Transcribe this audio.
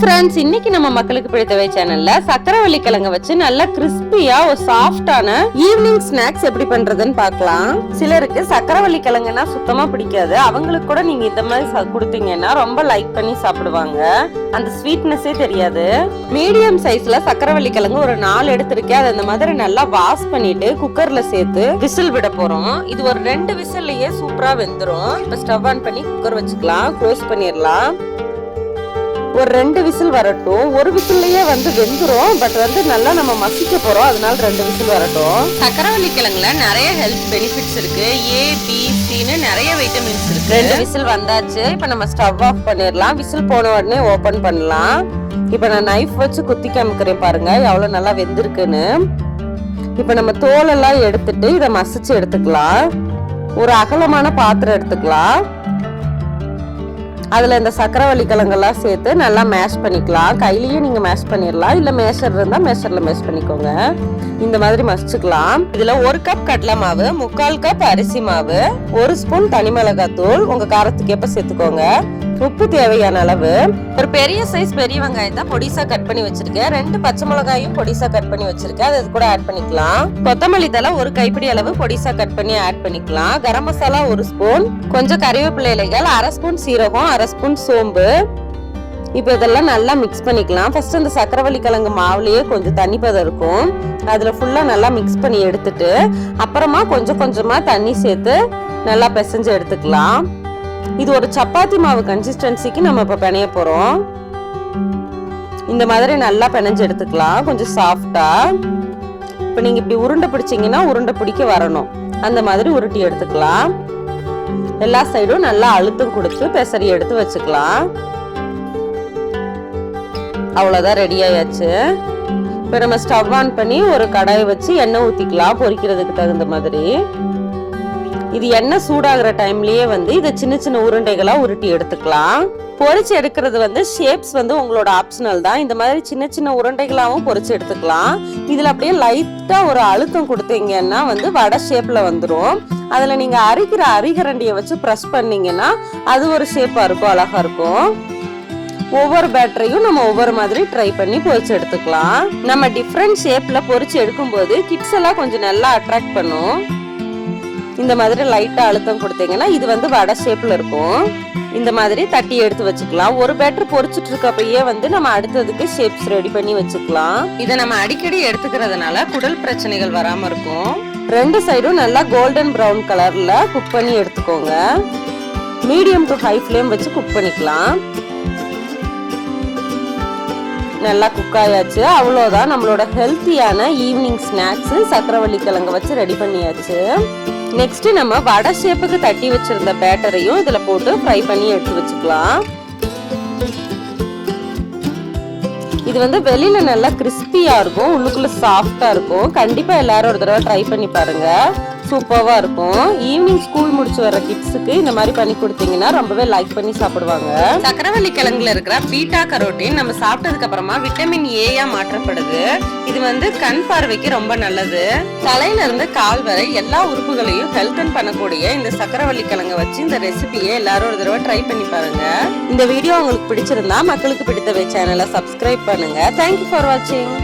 Friends இன்னைக்கு நம்ம மக்களுக்கு பிடித்தவை சேனல்ல சக்கரவள்ளி கிழங்க வச்சு நல்லா கிறிஸ்பியா ஒரு சாஃப்டான ஈவினிங் ஸ்நாக்ஸ் எப்படி பண்றதுன்னு பார்க்கலாம். சிலருக்கு சக்கரவள்ளி கிழங்குனா சுத்தமா பிடிக்காது. அவங்களுக்கு கூட நீங்க இந்த மாதிரி ச- கொடுத்தீங்கன்னா ரொம்ப லைக் பண்ணி சாப்பிடுவாங்க. அந்த ஸ்வீட்னஸே தெரியாது. மீடியம் சைஸ்ல சக்கரவள்ளி கிழங்கு ஒரு நாலு எடுத்திருக்கேன். அதை இந்த மாதிரி நல்லா வாஷ் பண்ணிட்டு குக்கர்ல சேர்த்து விசில் விட போறோம். இது ஒரு ரெண்டு விசில்லயே சூப்பரா வெந்துடும் இப்ப ஸ்டவ் ஆன் பண்ணி குக்கர் வச்சுக்கலாம். க்ளோஸ் பண்ணிடலாம். ஒரு ரெண்டு விசில் வரட்டும். ஒரு விசில்லயே வந்து வெந்துரும். பட் வந்து நல்லா நம்ம மசிக்க போறோம். அதனால ரெண்டு விசில் வரட்டும். சக்கரவள்ளி கிழங்குல நிறைய ஹெல்த் பெனிஃபிட்ஸ் இருக்கு. ஏ பி சின்னு நிறைய வைட்டமின்ஸ் இருக்கு. ரெண்டு விசில் வந்தாச்சு. இப்போ நம்ம ஸ்டவ் ஆஃப் பண்ணிடலாம். விசில் போன உடனே ஓபன் பண்ணலாம். இப்போ நான் நைஃப் வச்சு குத்தி காமிக்கிறேன் பாருங்க. எவ்வளவு நல்லா வெந்திருக்குன்னு. இப்போ நம்ம தோலெல்லாம் எடுத்துட்டு இதை மசிச்சு எடுத்துக்கலாம். ஒரு அகலமான பாத்திரம் எடுத்துக்கலாம். அதில் இந்த சக்கரவள்ளி கிழங்கெல்லாம் சேர்த்து நல்லா மேஷ் பண்ணிக்கலாம். கையிலையும் நீங்கள் மேஷ் பண்ணிடலாம் இல்லை மேஷர் இருந்தால் மேஷரில் மேஷ் பண்ணிக்கோங்க. இந்த மாதிரி மசிச்சுக்கலாம். இதில் ஒரு கப் கடலை மாவு முக்கால் கப் அரிசி மாவு ஒரு ஸ்பூன் தனி மிளகாய் தூள் உங்கள் காரத்துக்கு எப்போ சேர்த்துக்கோங்க. உப்பு தேவையான அளவு. ஒரு பெரிய சைஸ் பெரிய தான் பொடிசா கட் பண்ணி வச்சிருக்கேன். ரெண்டு பச்சை மிளகாயும் பொடிசா கட் பண்ணி வச்சிருக்கேன். அது கூட ஆட் பண்ணிக்கலாம். கொத்தமல்லி தலை ஒரு கைப்பிடி அளவு பொடிசா கட் பண்ணி ஆட் பண்ணிக்கலாம். கரம் மசாலா ஒரு ஸ்பூன். கொஞ்சம் கறிவேப்பிலை இலைகள் அரை ஸ்பூன் சீரகம் அரை ஸ்பூன் சோம்பு. இப்போ இதெல்லாம் நல்லா மிக்ஸ் பண்ணிக்கலாம். ஃபர்ஸ்ட் அந்த சக்கரவள்ளி கிழங்கு மாவுலேயே கொஞ்சம் தண்ணி பதம் இருக்கும். அதில் ஃபுல்லாக நல்லா மிக்ஸ் பண்ணி எடுத்துட்டு அப்புறமா கொஞ்சம் கொஞ்சமாக தண்ணி சேர்த்து நல்லா பிசைஞ்சு எடுத்துக்கலாம். இது ஒரு சப்பாத்தி மாவு கன்சிஸ்டன்சிக்கு நம்ம இப்ப பிணைய போறோம். இந்த மாதிரி நல்லா பிணைஞ்சு எடுத்துக்கலாம். கொஞ்சம் சாஃப்டா இப்போ நீங்க இப்படி உருண்டை பிடிச்சிங்கன்னா உருண்டை பிடிக்க வரணும். அந்த மாதிரி உருட்டி எடுத்துக்கலாம். எல்லா சைடும் நல்லா அழுத்தம் கொடுத்து பெசரி எடுத்து வச்சுக்கலாம். அவ்வளோதான் ரெடி ஆயாச்சு. இப்போ நம்ம ஸ்டவ் ஆன் பண்ணி ஒரு கடாயை வச்சு எண்ணெய் ஊற்றிக்கலாம் பொரிக்கிறதுக்கு தகுந்த மாதிரி. இது எண்ணெய் சூடாகிற டைம்லயே வந்து இதை சின்ன சின்ன உருண்டைகளா உருட்டி எடுத்துக்கலாம். பொறிச்சு எடுக்கிறது வந்து ஷேப்ஸ் வந்து உங்களோட ஆப்ஷனல் தான். இந்த மாதிரி சின்ன சின்ன உருண்டைகளாகவும் பொறிச்சு எடுத்துக்கலாம். இதுல அப்படியே லைட்டா ஒரு அழுத்தம் கொடுத்தீங்கன்னா வந்து வடை ஷேப்ல வந்துடும் அதுல நீங்க அரிக்கிற அரிகரண்டியை வச்சு ப்ரெஸ் பண்ணீங்கன்னா அது ஒரு ஷேப்பா இருக்கும் அழகா இருக்கும். ஒவ்வொரு பேட்டரியும் நம்ம ஒவ்வொரு மாதிரி ட்ரை பண்ணி பொறிச்சு எடுத்துக்கலாம். நம்ம டிஃப்ரெண்ட் ஷேப்ல பொறிச்சு எடுக்கும்போது கிட்ஸ் எல்லாம் கொஞ்சம் நல்லா அட்ராக்ட் பண்ணும். இந்த மாதிரி லைட்டா அழுத்தம் கொடுத்தீங்கன்னா இது வந்து வடை ஷேப்ல இருக்கும். இந்த மாதிரி தட்டி எடுத்து வச்சுக்கலாம். ஒரு பேட்டர் பொரிச்சிட்டு இருக்கப்பயே வந்து நம்ம அடுத்ததுக்கு ஷேப்ஸ் ரெடி பண்ணி வச்சுக்கலாம். இதை நம்ம அடிக்கடி எடுத்துக்கிறதுனால குடல் பிரச்சனைகள் வராம இருக்கும். ரெண்டு சைடும் நல்லா கோல்டன் பிரவுன் கலர்ல குக் பண்ணி எடுத்துக்கோங்க. மீடியம் டு ஹை ஃப்ளேம் வச்சு குக் பண்ணிக்கலாம். நல்லா குக் ஆயாச்சு. அவ்வளோதான் நம்மளோட ஹெல்த்தியான ஈவினிங் ஸ்நாக்ஸ் சக்கரவள்ளி கிழங்கு வச்சு ரெடி பண்ணியாச்சு. நெக்ஸ்ட் நம்ம வடை ஷேப்புக்கு தட்டி வச்சிருந்த பேட்டரையும் இதுல போட்டு ஃப்ரை பண்ணி எடுத்து வச்சுக்கலாம். இது வந்து வெளியில நல்லா கிறிஸ்பியா இருக்கும் உள்ளுக்குள்ள சாஃப்டா இருக்கும். கண்டிப்பா எல்லாரும் ஒரு தடவை ட்ரை பண்ணி பாருங்க. சூப்பராக இருக்கும். ஈவினிங் ஸ்கூல் முடிச்சு வர கிட்ஸுக்கு இந்த மாதிரி பண்ணி கொடுத்தீங்கன்னா ரொம்பவே லைக் பண்ணி சாப்பிடுவாங்க. சக்கரவள்ளி கிழங்குல இருக்கிற பீட்டா கரோட்டின் நம்ம சாப்பிட்டதுக்கு அப்புறமா விட்டமின் ஏயா மாற்றப்படுது. இது வந்து கண் பார்வைக்கு ரொம்ப நல்லது. தலையில இருந்து கால் வரை எல்லா உறுப்புகளையும் ஹெல்த் பண்ணக்கூடிய இந்த சக்கரவள்ளி கிழங்க வச்சு இந்த ரெசிபியை எல்லாரும் ஒரு தடவை ட்ரை பண்ணி பாருங்க. இந்த வீடியோ உங்களுக்கு பிடிச்சிருந்தா மக்களுக்கு பிடித்தவை சேனலை சப்ஸ்கிரைப் பண்ணுங்க. தேங்க்யூ ஃபார் வாட்சிங்